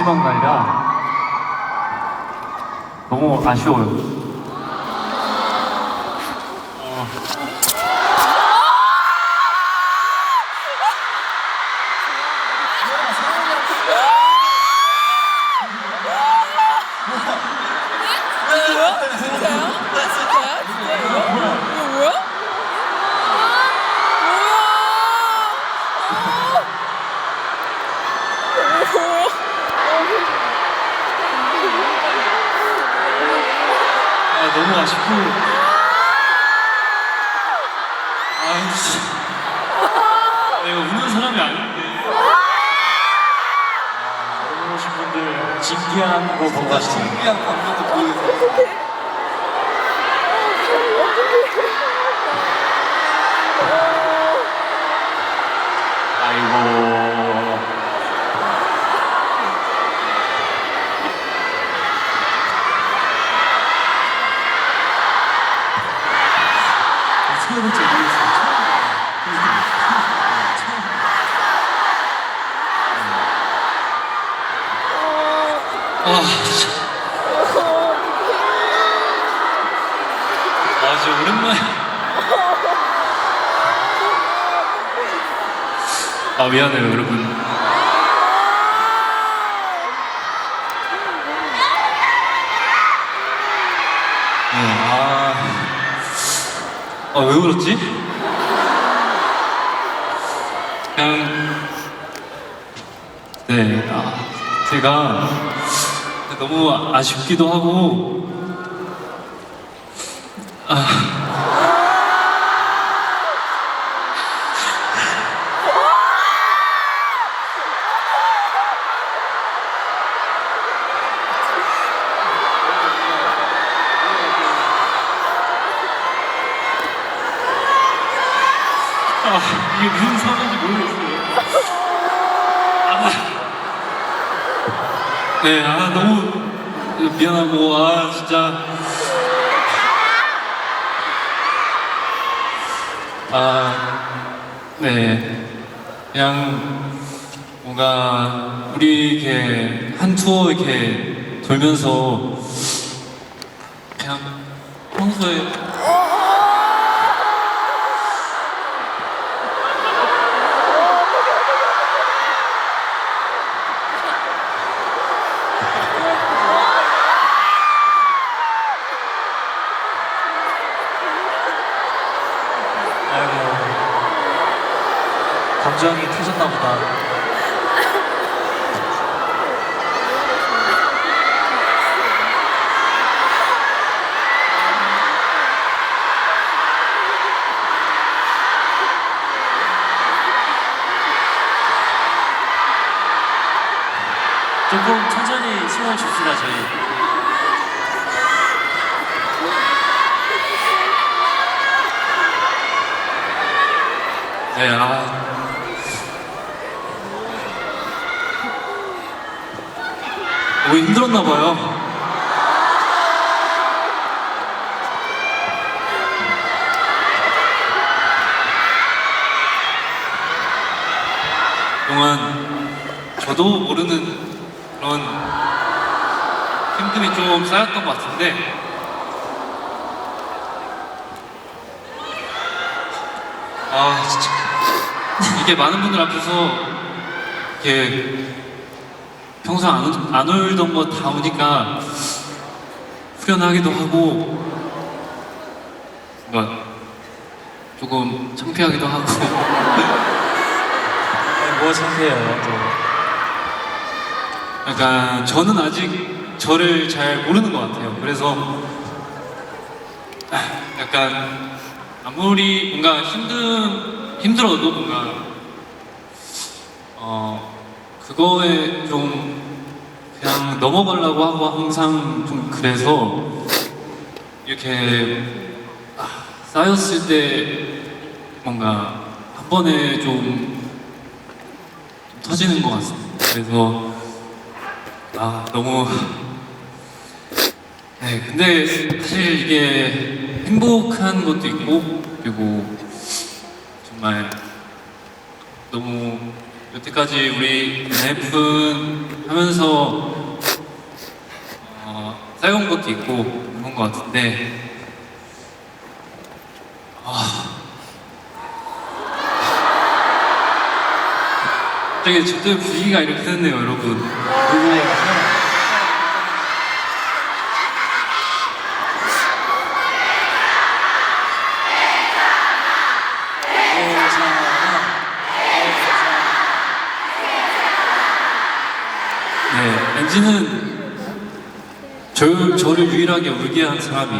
마지막 날이라 너무 아쉬워요. 어, 진짜요? 진짜요? 진짜요? 이거 뭐야? 아, 너무 아쉽고. 아, 진짜. 내가 우는 사람이 아닌데. 아, 오신 분들 진기한 거 가시죠. 신기한 감정도 보여서 아이고. 아. 아, 진짜 오랜만에. 아, 미안해요, 여러분. 네, 아. 아, 왜 울었지? 그냥. 네, 아, 제가 너무 아쉽기도 하고, 아. 아, 이게 무슨 사고인지 모르겠어요. 아. 네, 아, 너무 미안하고, 아, 진짜. 아, 네. 그냥 뭔가 우리 이렇게 한 투어 이렇게 돌면서 그냥 평소에 아이고 감정이 터졌나 보다. 조금 천천히 시간을 줍시다 저희. 네, 아. 너무 힘들었나 봐요. 그동안 저도 모르는 그런 힘듦이 좀 쌓였던 것 같은데 아 진짜 이게 많은 분들 앞에서 이렇게 평소 안, 울- 안 울던 거다 우니까 후련하기도 하고 뭔가 조금 창피하기도 하고 뭐 창피해요 또. 약간 저는 아직 저를 잘 모르는 것 같아요. 그래서 아, 약간 아무리 뭔가 힘든 힘들어도 뭔가 어 그거에 좀 그냥 넘어가려고 하고 항상 좀 그래서 이렇게 아, 쌓였을 때 뭔가 한 번에 좀 터지는 것 같습니다. 그래서 아 너무 네 근데 사실 이게 행복한 것도 있고 그리고 정말 너무 여태까지 우리 NF 하면서 어, 쌓여온 것도 있고 그런 것 같은데. 아. 갑자기 저때 분위기가 이렇게 됐네요 여러분 네 엔지는 저, 저를 유일하게 울게 한 사람이